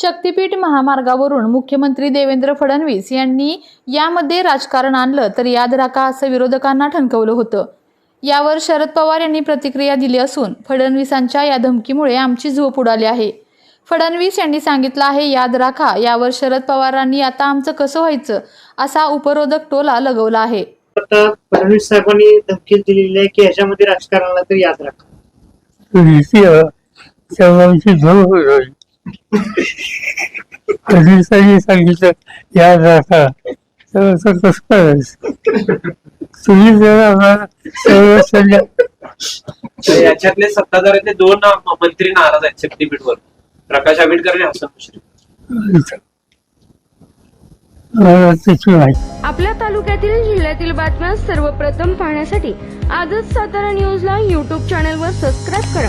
शक्तीपीठ महामार्गावरून मुख्यमंत्री देवेंद्र फडणवीस यांनी यामध्ये राजकारण आणलं तर याद राखा असं विरोधकांना ठणकवलं होतं. यावर शरद पवार यांनी प्रतिक्रिया दिली असून फडणवीसांच्या या धमकीमुळे आमची झोप उडाली आहे. फडणवीस यांनी सांगितलं आहे याद राखा यावर शरद पवारांनी आता आमचं कसं व्हायचं असा उपरोधक टोला लगवला आहे. आता फडणवीस साहेबांनी धमकी दिलेली आहे की ह्याच्यामध्ये राजकारणाला तर याद राखा. पोलिसांनी सांगितलं तर असं कसं करायचं? तुम्ही जर आम्हाला संरक्षण तर याच्यातले सत्ताधाऱ्यातले दोन मंत्री नाराज आहेत शक्तीपीठवर प्रकाश आंबेडकर आणि हसन मुश्रीफ. मला त्याची माहिती. आपल्या तालुक्यातील जिल्ह्यातील बातम्या सर्वप्रथम पाहण्यासाठी आजच सातारा न्यूजला यूट्यूब चॅनलवर सबस्क्राईब करा.